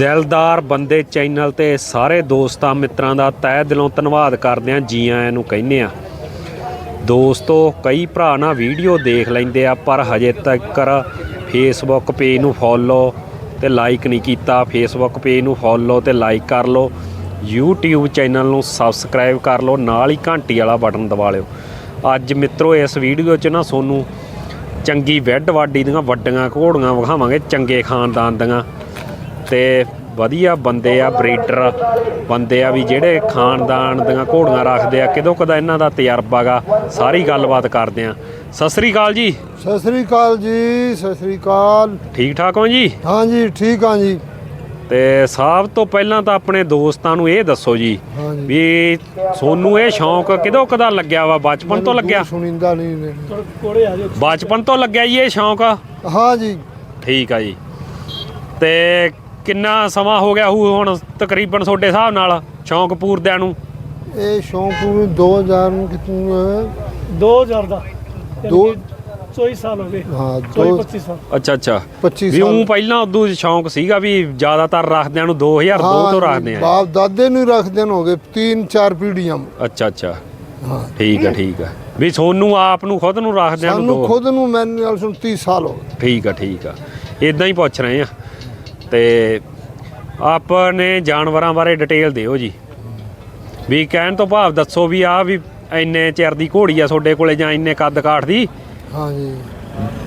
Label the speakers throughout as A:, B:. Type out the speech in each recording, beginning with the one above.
A: ਦਿਲਦਾਰ ਬੰਦੇ ਚੈਨਲ ਤੇ ਸਾਰੇ ਦੋਸਤਾਂ ਮਿੱਤਰਾਂ ਦਾ ਤਹਿ ਦਿਲੋਂ ਧੰਨਵਾਦ ਕਰਦੇ ਆਂ ਜੀ ਆਇਆਂ ਨੂੰ ਕਹਿੰਦੇ ਆ ਦੋਸਤੋ, ਕਈ ਭਰਾ ਨਾ ਵੀਡੀਓ ਦੇਖ ਲੈਂਦੇ ਆ, ਪਰ ਹਜੇ ਤੱਕ ਫੇਸਬੁੱਕ ਪੇਜ ਨੂੰ ਫੋਲੋ ਤੇ ਲਾਈਕ ਨਹੀਂ ਕੀਤਾ। ਫੇਸਬੁੱਕ ਪੇਜ ਨੂੰ ਫੋਲੋ ਤੇ ਲਾਈਕ ਕਰ ਲਓ। YouTube ਚੈਨਲ ਨੂੰ ਸਬਸਕ੍ਰਾਈਬ ਕਰ ਲਓ। ਨਾਲ ਹੀ ਘੰਟੀ ਵਾਲਾ ਬਟਨ ਦਬਾ ਲਿਓ। ਅੱਜ ਮਿੱਤਰੋ, ਇਸ ਵੀਡੀਓ 'ਚ ਨਾ ਤੁਹਾਨੂੰ ਚੰਗੀ ਵੈੱਡ ਵਾਡੀ ਦੀਆਂ ਵੱਡੀਆਂ ਘੋੜੀਆਂ ਵਿਖਾਵਾਂਗੇ, ਚੰਗੇ ਖਾਨਦਾਨ ਦੀਆਂ। ਤੇ ਵਧੀਆ ਬੰਦੇ ਆ ਬਰੀਡਰ ਬੰਦੇ ਆ ਵੀ ਜਿਹੜੇ ਖਾਨਦਾਨ ਦੀਆਂ ਘੋੜੀਆਂ ਰੱਖਦੇ ਆ ਕਿਦੋਂ ਕਦਾ ਇਹਨਾਂ ਦਾ ਤਜਰਬਾਗਾ ਸਾਰੀ ਗੱਲਬਾਤ ਕਰਦੇ ਆ। ਸਤਿ ਸ੍ਰੀ ਅਕਾਲ ਜੀ।
B: ਸਤਿ ਸ੍ਰੀ ਅਕਾਲ ਜੀ ਸਤਿ ਸ੍ਰੀ ਅਕਾਲ।
A: ਠੀਕ ਠਾਕ ਹੋ ਜੀ?
B: ਹਾਂ ਜੀ ਠੀਕ ਹਾਂ ਜੀ।
A: ਤੇ ਸਭ ਤੋਂ ਪਹਿਲਾਂ ਤਾਂ ਆਪਣੇ ਦੋਸਤਾਂ ਨੂੰ ਇਹ ਦੱਸੋ ਜੀ ਵੀ ਸੋਨੂੰ ਇਹ ਸ਼ੌਂਕ ਕਿਦੋਂ ਕਦਾ ਲੱਗਿਆ ਵਾ? ਬਚਪਨ ਤੋਂ ਲੱਗਿਆ?
B: ਸੁਣਿੰਦਾ ਨਹੀਂ।
A: ਬਚਪਨ ਤੋਂ ਲੱਗਿਆ ਜੀ ਇਹ ਸ਼ੌਂਕ?
B: ਹਾਂ ਜੀ।
A: ਠੀਕ ਆ ਜੀ। ਤੇ ਕਿੰਨਾ ਸਮਾਂ ਹੋ ਗਿਆ ਹੋਊ ਹੁਣ ਤਕਰੀਬਨ ਤੁਹਾਡੇ ਹਿਸਾਬ ਨਾਲ ਸ਼ੌਂਕ ਪੂਰਦਿਆਂ ਨੂੰ?
B: ਇਹ ਸ਼ੌਂਕ ਨੂੰ 2000 ਨੂੰ ਕਿਤੋਂ
C: 2000 ਦਾ
B: ਦੋ
C: 24 ਸਾਲ ਹੋ ਗਏ।
B: ਹਾਂ
C: ਚੌਵੀ
B: ਦੋ
C: 25 ਸਾਲ।
A: ਅੱਛਾ ਅੱਛਾ।
B: 25
A: ਵੀ ਉਹ
B: ਸਾਲ
A: ਪਹਿਲਾਂ ਉਦੋਂ ਸ਼ੌਂਕ ਸੀਗਾ ਵੀ ਜ਼ਿਆਦਾਤਰ ਰੱਖਦਿਆਂ ਨੂੰ 2002 ਤੋਂ ਰੱਖਦੇ ਆ।
B: ਬਾਪ ਦਾਦੇ ਨੂੰ ਰੱਖਦੇ ਨੂੰ ਹੋ ਗਏ ਤਿੰਨ ਚਾਰ ਪੀੜ੍ਹੀਆਂ।
A: ਅੱਛਾ ਅੱਛਾ।
B: ਹਾਂ।
A: ਠੀਕ ਆ ਠੀਕ ਆ। ਵੀ ਸੋਨੂੰ ਆਪ ਨੂੰ ਖੁਦ ਨੂੰ ਰੱਖਦਿਆਂ ਨੂੰ
B: ਸਾਨੂੰ
A: ਦੋ।
B: ਖੁਦ ਨੂੰ ਮੈਨੂੰ ਨਾਲ ਸੁਣ 30 ਸਾਲ ਹੋ ਗਏ।
A: ਠੀਕ ਆ ਠੀਕ ਆ। ਇਦਾਂ ਹੀ ਪੁੱਛ ਰਹੇ ਆ। ਤੇ ਆਪਣੇ ਜਾਨਵਰਾਂ ਬਾਰੇ ਡਿਟੇਲ ਦਿਓ ਜੀ। ਵੀ ਕਹਿਣ ਤੋਂ ਭਾਵ ਦੱਸੋ ਵੀ ਆ ਵੀ ਇੰਨੇ ਚਿਰ ਦੀ ਘੋੜੀ ਆ ਤੁਹਾਡੇ ਕੋਲੇ ਜਾਂ ਇੰਨੇ ਕੱਦ ਕਾਠ ਦੀ?
B: ਹਾਂ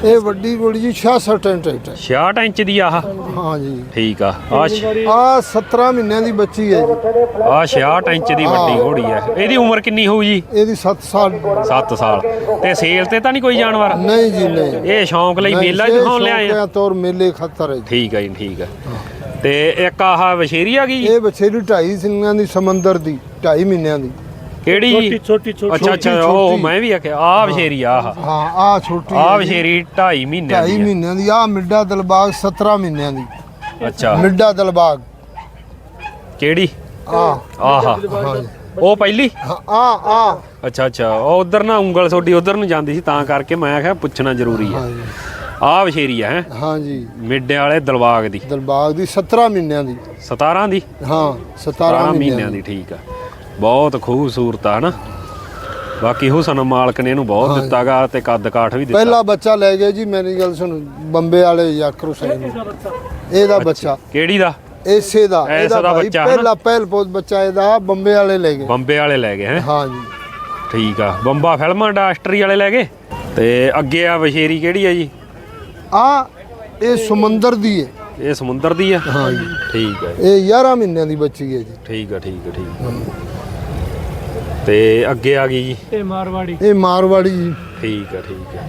B: ਇਹ ਵੱਡੀ ਗੋਲੀ ਜੀ 66 ਇੰਚ ਹੈ
A: 66 ਇੰਚ ਦੀ ਆਹ?
B: ਹਾਂ ਜੀ।
A: ਠੀਕ ਆ। ਆ
B: ਆ 17 ਮਹੀਨਿਆਂ ਦੀ ਬੱਚੀ ਹੈ ਜੀ।
A: ਆ 66 ਇੰਚ ਦੀ ਵੱਡੀ ਘੋੜੀ ਆ ਇਹਦੀ ਉਮਰ ਕਿੰਨੀ ਹੋਊ ਜੀ?
B: ਇਹਦੀ 7 ਸਾਲ।
A: 7 ਸਾਲ। ਤੇ ਸੇਲ ਤੇ ਤਾਂ ਨਹੀਂ ਕੋਈ ਜਾਨਵਰ?
B: ਨਹੀਂ ਜੀ ਨਹੀਂ।
A: ਇਹ ਸ਼ੌਂਕ ਲਈ ਮੇਲਾ ਹੀ ਦਿਖਾਉਣ ਲਿਆਏ ਆ?
B: ਤੌਰ ਮੇਲੇ ਖਤਰ ਹੈ।
A: ਠੀਕ ਆ ਜੀ ਠੀਕ ਆ। ਤੇ ਇੱਕ ਆਹ ਵਸ਼ੇਰੀ ਆ ਗਈ
B: ਇਹ ਬਛੇਰੀ ਢਾਈ ਸਿੰਘਾਂ ਦੀ ਸਮੁੰਦਰ ਦੀ ਢਾਈ ਮਹੀਨਿਆਂ ਦੀ।
A: ਕਿਹੜੀ?
C: ਛੋਟੀ ਛੋਟੀ ਛੋਟੀ।
A: ਅੱਛਾ ਅੱਛਾ ਉਹ। ਮੈਂ ਵੀ ਆਖਿਆ ਆ ਵਸ਼ੇਰੀ ਆ। ਆਹ
B: ਹਾਂ ਆ ਛੋਟੀ
A: ਆ। ਵਸ਼ੇਰੀ 2.5 ਮਹੀਨਿਆਂ
B: ਢਾਈ
A: ਦੀ ਆ।
B: ਮਹੀਨਿਆਂ ਦੀ ਆ ਮਿੱਡਾ ਦਲਬਾਗ 17 ਮਹੀਨਿਆਂ ਦੀ।
A: ਅੱਛਾ।
B: ਮਿੱਡਾ ਦਲਬਾਗ।
A: ਕਿਹੜੀ?
B: ਆ
A: ਆਹਾ। ਉਹ ਪਹਿਲੀ?
B: ਹਾਂ, ਆ ਆ
A: ਅੱਛਾ ਅੱਛਾ। ਉਹ ਉਧਰ ਨਾ ਉਂਗਲ ਤੁਹਾਡੀ ਉਧਰ ਨੂੰ ਜਾਂਦੀ ਸੀ ਤਾਂ ਕਰਕੇ ਮੈਂ ਆਖਿਆ ਪੁੱਛਣਾ ਜ਼ਰੂਰੀ ਆ।
B: ਹਾਂ
A: ਆ ਵਸ਼ੇਰੀ ਆ ਹੈ?
B: ਹਾਂ ਜੀ।
A: ਮਿੱਡੇ ਵਾਲੇ ਦਲਬਾਗ ਦੀ।
B: ਦਲਬਾਗ ਦੀ 17 ਮਹੀਨਿਆਂ ਦੀ।
A: 17 ਦੀ?
B: ਹਾਂ 17
A: 17
B: ਮਹੀਨਿਆਂ
A: ਮਹੀਨਿਆਂ ਦੀ। ਠੀਕ ਆ। ਬਹੁਤ ਖੂਬਸੂਰਤ ਆ ਹਨਾ? ਬਾਕੀ ਹੁਸਨ ਮਾਲਕ ਨੇ ਇਹਨੂੰ ਬਹੁਤ ਦਿੱਤਾਗਾ ਤੇ ਕੱਦ ਕਾਠ ਵੀ ਦਿੱਤਾ।
B: ਪਹਿਲਾ ਬੱਚਾ ਲੈ ਗਏ ਜੀ ਮੇਰੀ ਗੱਲ ਸੁਣ ਬੰਬੇ ਵਾਲੇ ਯਾਕਰ ਹੁਸੈਨ ਇਹਦਾ ਬੱਚਾ?
A: ਕਿਹੜੀ ਦਾ?
B: ਇਸੇ ਦਾ ਇਹਦਾ
A: ਬੱਚਾ ਹੈ?
B: ਪਹਿਲਾ ਪਹਿਲ ਪੋਤ ਬੱਚਾ ਇਹਦਾ ਬੰਬੇ ਵਾਲੇ ਲੈ ਗਏ।
A: ਬੰਬੇ ਵਾਲੇ ਲੈ ਗਏ ਹੈ?
B: ਹਾਂ ਜੀ।
A: ਠੀਕ ਆ। ਬੰਬਾ ਫਿਲਮਾਂ ਇੰਡਸਟਰੀ ਵਾਲੇ ਲੈ ਗਏ? ਤੇ ਅੱਗੇ ਆ ਵਸ਼ੇਰੀ ਕਿਹੜੀ ਆ ਜੀ?
B: ਆ ਇਹ ਸਮੁੰਦਰ ਦੀ ਹੈ
A: ਇਹ ਸਮੁੰਦਰ ਦੀ ਆ?
B: ਹਾਂ ਜੀ।
A: ਠੀਕ ਆ।
B: ਇਹ 11 ਮਹੀਨਿਆਂ ਦੀ ਬੱਚੀ ਹੈ ਜੀ।
A: ਠੀਕ ਆ ਠੀਕ ਆ ਠੀਕ ਆ। ਤੇ ਅੱਗੇ ਆ ਗਈ ਜੀ।
C: ਇਹ ਮਾਰਵਾੜੀ।
B: ਇਹ ਮਾਰਵਾੜੀ ਜੀ।
A: ਠੀਕ ਆ ਠੀਕ ਆ।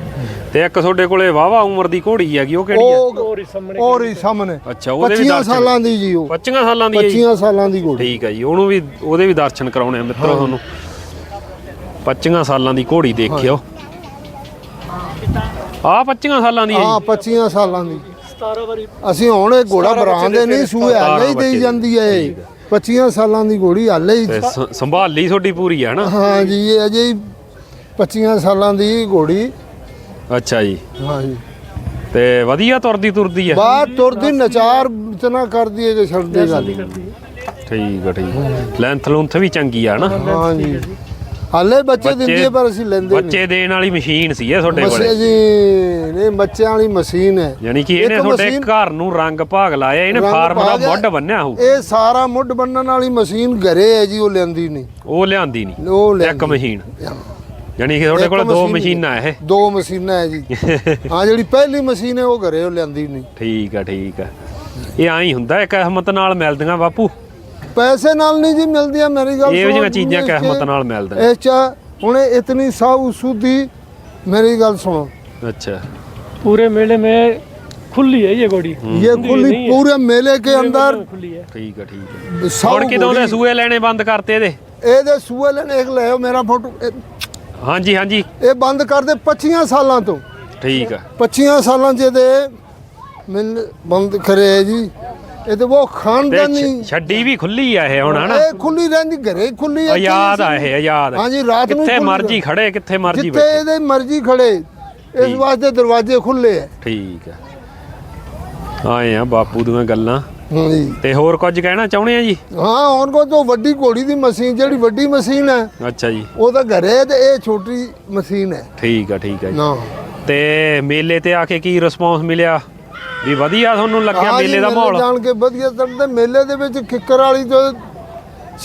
A: ਤੇ ਇੱਕ ਤੁਹਾਡੇ ਕੋਲੇ ਵਾਵਾ ਉਮਰ ਦੀ ਘੋੜੀ ਹੈਗੀ ਉਹ ਕਿਹੜੀ ਆ?
B: ਉਹ
C: ਹੋਰ ਹੀ ਸਾਹਮਣੇ
B: ਸਾਹਮਣੇ।
A: ਅੱਛਾ ਉਹਦੇ ਵੀ
B: 25
A: ਦਰਸ਼ਨ।
B: ਸਾਲਾਂ ਦੀ ਜੀ ਉਹ।
A: 25 ਸਾਲਾਂ ਦੀ ਹੈ ਜੀ।
B: 25 ਸਾਲਾਂ ਦੀ ਘੋੜੀ।
A: ਠੀਕ ਆ ਜੀ ਉਹਨੂੰ ਵੀ ਉਹਦੇ ਵੀ ਦਰਸ਼ਨ ਕਰਾਉਣੇ ਆ ਮਿੱਤਰੋ ਤੁਹਾਨੂੰ। 25 ਸਾਲਾਂ ਦੀ ਘੋੜੀ ਦੇਖਿਓ। ਆ 25 ਸਾਲਾਂ ਦੀ ਹੈ
B: ਹਾਂ
A: ਜੀ
B: 25 ਸਾਲਾਂ ਦੀ।
C: 17 ਵਾਰੀ।
B: ਅਸੀਂ ਹੁਣ ਇਹ ਘੋੜਾ ਬਰਾਂਦੇ ਨਹੀਂ ਸੂਏ ਹਾਲੇ ਹੀ ਦੇਈ। ਜਾਂਦੀ ਹੈ ਇਹ।
A: ਠੀਕ ਹੈ।
B: 25 ਸਾਲਾਂ ਦੀ ਘੋੜੀ ਹਾਲੇ ਹੀ
A: ਤੇ ਸ- ਸੰਭਾਲੀ ਤੁਹਾਡੀ ਪੂਰੀ ਆ ਨਾ
B: ਹਾਂ ਜੀ ਇਹ ਅਜੇ ਹੀ 25 ਸਾਲਾਂ ਦੀ ਘੋੜੀ।
A: ਅੱਛਾ ਜੀ।
B: ਹਾਂ ਜੀ।
A: ਤੇ ਵਧੀਆ ਤੁਰਦੀ ਤੁਰਦੀ ਆ?
B: ਬਾਹਰ ਤੁਰਦੀ ਨਚਾਰ ਇਤਨਾ ਕਰਦੀ ਹੈ ਕਿ ਛੱਡਦੇ ਗੱਲ। ਨਹੀਂ।
C: ਕਰਦੀ ਹੈ
A: ਠੀਕ ਆ। ਠੀਕ ਲੈਂਥ ਲੁੰਥ ਵੀ ਚੰਗੀ ਆ ਨਾ
B: ਹਾਂ ਜੀ। ਹਾਲੇ ਬੱਚੇ ਦਿੰਦੀ ਹੈ ਪਰ ਅਸੀਂ ਲੈਂਦੇ ਨਹੀਂ।
A: ਬੱਚੇ ਦੇਣ ਵਾਲੀ ਮਸ਼ੀਨ ਸੀ ਇਹ ਤੁਹਾਡੇ ਕੋਲੇ।
B: ਜੀ ਇਹ ਬੱਚਿਆਂ ਵਾਲੀ ਮਸ਼ੀਨ ਹੈ।
A: ਯਾਨੀ ਕਿ ਇਹਨੇ ਤੁਹਾਡੇ ਘਰ ਨੂੰ ਰੰਗ ਭਾਗ ਲਾਇਆ ਇਹਨੇ ਫਾਰਮ ਦਾ। ਮੁੱਢ ਬੰਨਿਆ ਹੋਊ।
B: ਇਹ ਸਾਰਾ ਮੁੱਢ ਬੰਨਣ ਵਾਲੀ ਮਸ਼ੀਨ ਘਰੇ ਹੈ ਜੀ ਉਹ ਲੈਂਦੀ ਨਹੀਂ।
A: ਉਹ ਲਿਆਂਦੀ ਨਹੀਂ।
B: ਉਹ
A: ਇੱਕ ਮਸ਼ੀਨ। ਯਾਨੀ ਕਿ ਤੁਹਾਡੇ ਕੋਲ ਦੋ
B: ਮਸ਼ੀਨ
A: ਇਹ।
B: ਦੋ ਮਸ਼ੀਨਾਂ ਹੈ ਜੀ। ਹਾਂ ਜਿਹੜੀ ਪਹਿਲੀ ਮਸ਼ੀਨ ਹੈ ਉਹ ਘਰੇ ਉਹ ਲੈਂਦੀ ਨਹੀਂ।
A: ਠੀਕ ਆ ਠੀਕ ਆ। ਇਹ ਆਈ ਹੁੰਦਾ ਇੱਕ ਅਹਿਮਤ ਨਾਲ ਮਿਲਦੀਆਂ ਬਾਪੂ।
B: ਪੈਸੇ ਨਾਲ ਨਹੀਂ ਜੀ ਮਿਲਦੀਆਂ ਮੇਰੀ ਗੱਲ
A: ਇਹੋ ਜਿਹੀਆਂ
B: ਸੁਣੋ,
A: ਚੀਜ਼ਾਂ
B: ਇਸ
A: ਕਿਸਮਤ
B: ਚ-
A: ਨਾਲ ਮਿਲਦੀਆਂ
B: ਇਸ ਚ ਹੁਣ ਇਹ ਇਤਨੀ ਸਾਊ ਸੁਦੀ ਮੇਰੀ ਗੱਲ सुनो
A: अच्छा
C: पूरे मेले में खुली है ये घोड़ी
B: ये
C: बंधी
B: खुली
C: नहीं है।
B: पूरे मेले के
C: पूरे
B: अंदर
C: मेले में खुली है
A: ਠੀਕ ਆ ਠੀਕ ਆ
B: साऊ
A: ਹੁਣ ਕਿਦੋਂ ਦੇ
B: घोड़ी-
A: ਸੂਏ ਲੈਣੇ ਬੰਦ ਕਰਤੇ ਇਹਦੇ
B: ਇਹਦੇ ਸੂਏ ਲੈਣੇ ਇੱਕ ਲੈ ਆਓ ਮੇਰਾ ਫੋਟੋ ਇਹ-
A: ਹਾਂਜੀ ਹਾਂਜੀ
B: ਇਹ ਬੰਦ ਕਰ ਦੇ 25 ਸਾਲਾਂ ਤੋਂ
A: ਠੀਕ ਆ
B: 25 ਸਾਲਾਂ ਚ ਇਹਦੇ ਮਿਲ ਬੰਦ ਕਰੇ ਹੈ ਜੀ ਇਹ ਤੇ ਉਹ ਖਾਨਦਾਨੀ
A: ਛੱਡੀ ਵੀ ਖੁੱਲੀ ਆ ਇਹ ਹੁਣ ਹਨਾ?
B: ਇਹ ਖੁੱਲੀ ਰਹਿੰਦੀ ਘਰੇ ਖੁੱਲੀ ਹੈ
A: ਆਜ਼ਾਦ ਆ ਇਹ ਆਜ਼ਾਦ
B: ਹਾਂਜੀ, ਰਾਤ ਨੂੰ
A: ਕਿੱਥੇ ਮਰਜ਼ੀ ਖੜੇ ਕਿੱਥੇ ਮਰਜ਼ੀ
B: ਜਿੱਥੇ
A: ਬੈਠੇ।
B: ਇਹਦੇ ਮਰਜ਼ੀ ਖੜੇ ਇਸ ਵਾਸਤੇ ਦਰਵਾਜ਼ੇ ਖੁੱਲੇ ਹੈ
A: ਠੀਕ ਆ। ਆਏ ਆ ਬਾਪੂ ਦੀਆਂ ਗੱਲਾਂ।
B: ਹਾਂਜੀ।
A: ਤੇ ਹੋਰ ਕੁਝ ਕਹਿਣਾ ਚਾਹੁੰਦੇ ਆ ਜੀ?
B: ਹਾਂ ਹੁਣ ਕੋ ਤੋਂ ਵੱਡੀ ਘੋੜੀ ਦੀ ਮਸ਼ੀਨ ਜਿਹੜੀ ਵੱਡੀ ਮਸ਼ੀਨ ਹੈ
A: ਅੱਛਾ ਜੀ।
B: ਉਹ ਤਾਂ ਘਰੇ ਤੇ ਇਹ ਛੋਟੀ ਮਸ਼ੀਨ ਹੈ
A: ਠੀਕ ਆ ਠੀਕ ਆ ਜੀ। ਤੇ ਮੇਲੇ ਤੇ ਆ ਕੇ ਕੀ ਰਿਸਪੌਂਸ ਮਿਲਿਆ? ਵੀ ਵਧੀਆ ਤੁਹਾਨੂੰ ਲੱਗਿਆ ਮੇਲੇ ਦਾ ਮਾਹੌਲ?
B: ਜਾਣ ਕੇ ਵਧੀਆ ਤੇ ਮੇਲੇ ਦੇ ਵਿੱਚ ਕਿੱਕਰ ਵਾਲੀ ਤੋਂ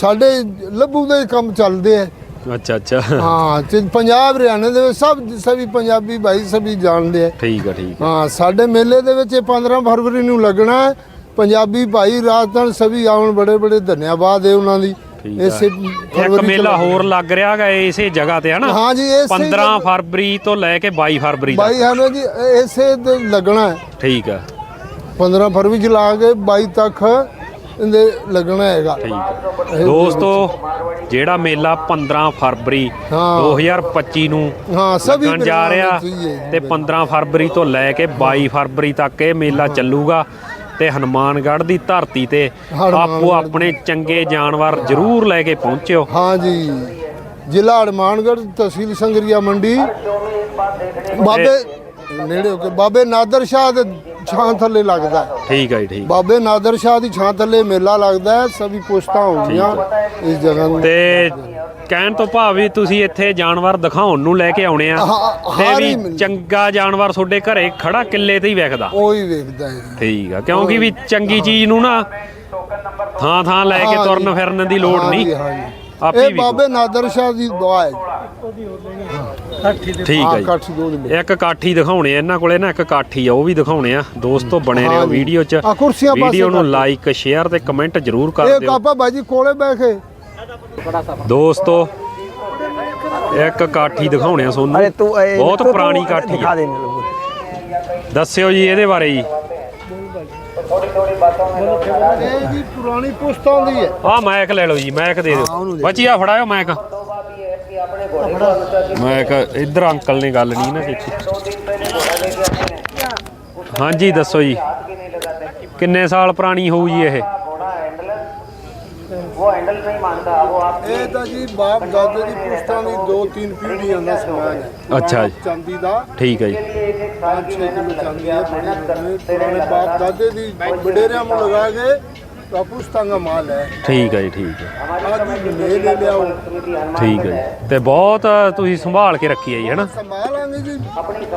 B: ਸਾਡੇ ਲੱਭੂ ਦੇ ਕੰਮ ਚੱਲਦੇ ਆ।
A: ਅੱਛਾ ਅੱਛਾ।
B: ਹਾਂ ਤੇ ਪੰਜਾਬ ਹਰਿਆਣੇ ਦੇ ਵਿੱਚ ਸਭ ਸਭੀ ਪੰਜਾਬੀ ਭਾਈ ਸਭੀ ਜਾਣਦੇ ਆ।
A: ਠੀਕ ਆ ਠੀਕ
B: ਹਾਂ ਸਾਡੇ ਮੇਲੇ ਦੇ ਵਿੱਚ ਇਹ 15 ਫਰਵਰੀ ਨੂੰ ਲੱਗਣਾ ਹੈ। ਪੰਜਾਬੀ ਭਾਈ ਰਾਜਸਥਾਨ ਸਭੀ ਆਉਣ ਬੜੇ ਬੜੇ ਧੰਨਵਾਦ ਹੈ ਉਹਨਾਂ ਦੀ। ਇਸੇ
A: ਇੱਕ
B: ਫਰਵਰੀ
A: ਮੇਲਾ ਹੋਰ ਲੱਗ ਰਿਹਾ ਹੈਗਾ ਇਸੇ ਜਗ੍ਹਾ ਤੇ ਹਨਾ?
B: ਹਾਂ ਜੀ ਇਸੇ
A: 15 ਫਰਵਰੀ ਤੋਂ ਲੈ ਕੇ 22 ਫਰਵਰੀ ਤੱਕ।
B: ਭਾਈ ਹਨ ਜੀ ਇਸੇ ਤੇ ਲੱਗਣਾ ਹੈ।
A: ਠੀਕ ਆ।
B: 15 ਫਰਵਰੀ ਚ ਲਾ ਕੇ 22 ਤੱਕ ਇਹਦੇ ਲੱਗਣਾ ਹੈਗਾ।
A: ਠੀਕ ਆ। ਦੋਸਤੋ ਜਿਹੜਾ ਮੇਲਾ 15 ਫਰਵਰੀ
B: ਹਾਂ।
A: 2025 ਨੂੰ
B: ਹਾਂ ਸਭੀ
A: ਲੱਗਣ ਜਾ ਰਿਹਾ ਤੇ 15 ਫਰਵਰੀ ਤੋਂ ਲੈ ਕੇ 22 ਫਰਵਰੀ ਤੱਕ ਇਹ ਮੇਲਾ ਚੱਲੂਗਾ। ਤੇ ਹਨੂਮਾਨਗੜ੍ਹ ਦੀ ਧਰਤੀ ਤੇ ਆਪੋ ਆਪਣੇ ਚੰਗੇ ਜਾਨਵਰ ਜ਼ਰੂਰ ਲੈ ਕੇ ਪਹੁੰਚਿਓ।
B: ਹਾਂ ਜੀ ਜ਼ਿਲ੍ਹਾ ਹਨੂਮਾਨਗੜ੍ਹ ਤਹਿਸੀਲ ਸੰਗਰੀਆ ਮੰਡੀ। ਬਾਬੇ ਨੇੜੇ ਹੋ ਕੇ ਬਾਬੇ ਨਾਦਰ ਸ਼ਾਹ ਦੇ ਛਾਂ ਥੱਲੇ ਲੱਗਦਾ। ਹੈ
A: ਠੀਕ ਹੈ ਜੀ ਠੀਕ।
B: ਬਾਬੇ ਨਾਦਰ ਸ਼ਾਹ ਦੀ ਛਾਂ ਥੱਲੇ ਮੇਲਾ ਲੱਗਦਾ ਹੈ ਸਭੀ ਪੁਸ਼ਤਾਂ ਹੋਣਗੀਆਂ ਇਸ ਜਗ੍ਹਾ ਨੂੰ।
A: ਤੇ ਕਹਿਣ ਤੋਂ ਭਾਵ ਵੀ ਤੁਸੀਂ ਇੱਥੇ ਜਾਨਵਰ ਦਿਖਾਉਣ ਨੂੰ ਲੈ ਕੇ ਆਉਣੇ ਆ।
B: ਹਾਂ,
A: ਤੇ
B: ਹਰ
A: ਵੀ ਚੰਗਾ ਜਾਨਵਰ ਤੁਹਾਡੇ ਘਰੇ ਖੜਾ ਕਿੱਲੇ ਤੇ ਹੀ ਵੇਖਦਾ।
B: ਉਹ ਹੀ ਵੇਖਦਾ ਹੈ।
A: ਠੀਕ ਆ ਕਿਉਂਕਿ ਵੀ ਚੰਗੀ ਚੀਜ਼ ਨੂੰ ਨਾ ਥਾਂ ਥਾਂ ਲੈ ਕੇ
B: ਹਾਂ
A: ਤੁਰਨ। ਫਿਰਨ ਦੀ ਲੋੜ ਨਹੀਂ।
B: ਇਹ ਬਾਬੇ ਨਾਦਰ ਸ਼ਾਹ ਦੀ ਦੁਆ ਹੈ।
A: ਠੀਕ
B: ਹੈ ਕਾਠੀ ਦੋ ਦਿਨ।
A: ਇੱਕ ਕਾਠੀ ਦਿਖਾਉਣੇ ਇਹਨਾਂ ਕੋਲੇ ਨਾ ਇੱਕ ਕਾਠੀ ਆ ਉਹ ਵੀ ਦਿਖਾਉਣੇ ਆ। ਦੋਸਤੋ ਬਣੇ ਰਹੋ ਵੀਡੀਓ 'ਚ। ਵੀਡੀਓ ਨੂੰ ਲਾਈਕ ਸ਼ੇਅਰ ਤੇ ਕਮੈਂਟ ਜ਼ਰੂਰ ਕਰ ਦਿਓ।
B: ਇਹ ਕਾਪਾ ਬਾਜੀ ਕੋਲੇ ਬਹਿ ਕੇ।
A: ਦੋਸਤੋ ਇੱਕ ਕਾਠੀ ਦਿਖਾਉਣੇ ਆ
D: ਸੋਨੂੰ
A: ਬਹੁਤ ਪੁਰਾਣੀ ਕਾਠੀ ਦੱਸਿਓ ਜੀ ਇਹਦੇ ਬਾਰੇ ਜੀ।
B: ਇਹ ਜੀ ਪੁਰਾਣੀ ਪੁਸ਼ਤਾਂ ਦੀ ਹੈ।
A: ਆਹ ਮੈਕ ਲੈ ਲਓ ਜੀ ਮੈਕ ਦੇ ਦਿਓ। ਬੱਚੀਆ ਫੜਾਇਓ ਮੈਕ ਮੈਕ ਇੱਧਰ ਅੰਕਲ ਨੇ ਗੱਲ ਨਹੀਂ ਨਾ ਕੀਤੀ। ਹਾਂਜੀ ਦੱਸੋ ਜੀ। ਕਿੰਨੇ ਸਾਲ ਪੁਰਾਣੀ ਹੋਊ ਜੀ ਇਹ?
B: ਇਹ ਤਾਂ ਜੀ ਬਾਪ ਦਾਦੇ ਦੀ ਪੁਸ਼ਤਾਂ ਦੀ ਦੋ ਤਿੰਨ ਪੀੜ੍ਹੀਆਂ ਦਾ ਸਮਾਨ ਹੈ।
A: ਅੱਛਾ ਜੀ।
B: ਚਾਂਦੀ ਦਾ।
A: ਠੀਕ ਹੈ ਜੀ।
B: 5-6 ਕਿਲੋ ਚਾਂਦੀ ਹੈ ਬੜੀ ਵੱਡੀ। ਪੁਰਾਣੇ ਬਾਪ ਦਾਦੇ ਦੀ ਵਡੇਰਿਆਂ ਨੂੰ ਲਗਾ ਕੇ ਤਾਂ ਪੁਸ਼ਤਾਂ ਦਾ ਮਾਲ ਹੈ।
A: ਠੀਕ ਹੈ ਜੀ ਠੀਕ ਹੈ।
B: ਅੱਜ ਲੈ ਲੈ ਲਿਆਓ।
A: ਠੀਕ ਹੈ ਜੀ। ਤੇ ਬਹੁਤ ਤੁਸੀਂ ਸੰਭਾਲ ਕੇ ਰੱਖੀ ਹੈ ਜੀ ਹਨਾ
B: ਸੰਭਾਲਾਂਗੇ ਜੀ।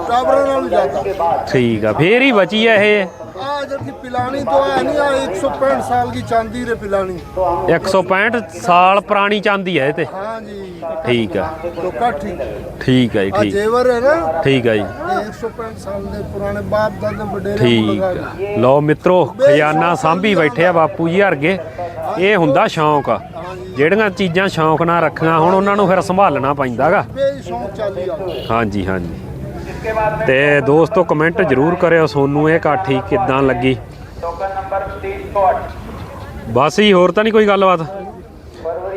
B: ਟਾਬਰਾਂ ਨਾਲ ਜ਼ਿਆਦਾ।
A: ਠੀਕ ਆ ਫੇਰ ਹੀ ਬਚੀ ਹੈ ਇਹ।
B: ਆ ਜਿਹੜੀ ਪਿਲਾਣੀ ਤੋਂ ਹੈ ਨਹੀਂ ਆ 165 ਸਾਲ ਦੀ ਚਾਂਦੀ ਰੇ ਪਿਲਾਣੀ।
A: 165 ਸਾਲ ਪੁਰਾਣੀ ਚਾਂਦੀ ਹੈ ਇਹ ਤੇ।
B: ਹਾਂ ਜੀ
A: ਠੀਕ ਆ
B: ਤੋਂ ਕਾਠੀ
A: ਠੀਕ ਜੀ
B: ਆ
A: ਠੀਕ।
B: ਨਾ?
A: ਠੀਕ ਹੈ ਜੀ।
B: ਇਹ 165 ਸਾਲ ਦੇ ਪੁਰਾਣੇ ਬਾਪ ਦਾਦੇ ਵਡੇਰਿਆਂ ਨੂੰ
A: ਠੀਕ
B: ਲਗਾ
A: ਆ
B: ਕੇ
A: ਲਓ ਮਿੱਤਰੋ ਖਜ਼ਾਨਾ ਸਾਂਭੀ ਬੈਠੇ ਆ ਬਾਪੂ ਜੀ ਵਰਗੇ ਇਹ ਹੁੰਦਾ ਸ਼ੌਂਕ ਆ। ਜਿਹੜੀਆਂ ਚੀਜ਼ਾਂ ਸ਼ੌਂਕ ਨਾਲ ਰੱਖੀਆਂ ਹੁਣ ਉਹਨਾਂ ਨੂੰ ਫਿਰ ਸੰਭਾਲਣਾ ਪੈਂਦਾਗਾ।
B: ਚਾਲੀ ਆ
A: ਹਾਂਜੀ ਹਾਂਜੀ। ਤੇ ਦੋਸਤੋ ਕਮੈਂਟ ਜ਼ਰੂਰ ਕਰਿਓ, ਸੋਨੂੰ ਇਹ ਕਾਠੀ ਕਿੱਦਾਂ ਲੱਗੀ? ਬਸ ਹੀ ਹੋਰ ਤਾਂ ਨਹੀਂ ਕੋਈ ਗੱਲਬਾਤ?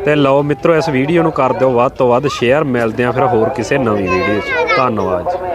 A: ਤੇ ਲਓ ਮਿੱਤਰੋ, ਇਸ ਵੀਡੀਓ ਨੂੰ ਕਰ ਦਿਓ ਵੱਧ ਤੋਂ ਵੱਧ ਸ਼ੇਅਰ ਮਿਲਦੇ ਆ ਫਿਰ ਹੋਰ ਕਿਸੇ ਨਵੀਂ ਵੀਡੀਓ 'ਚ। ਧੰਨਵਾਦ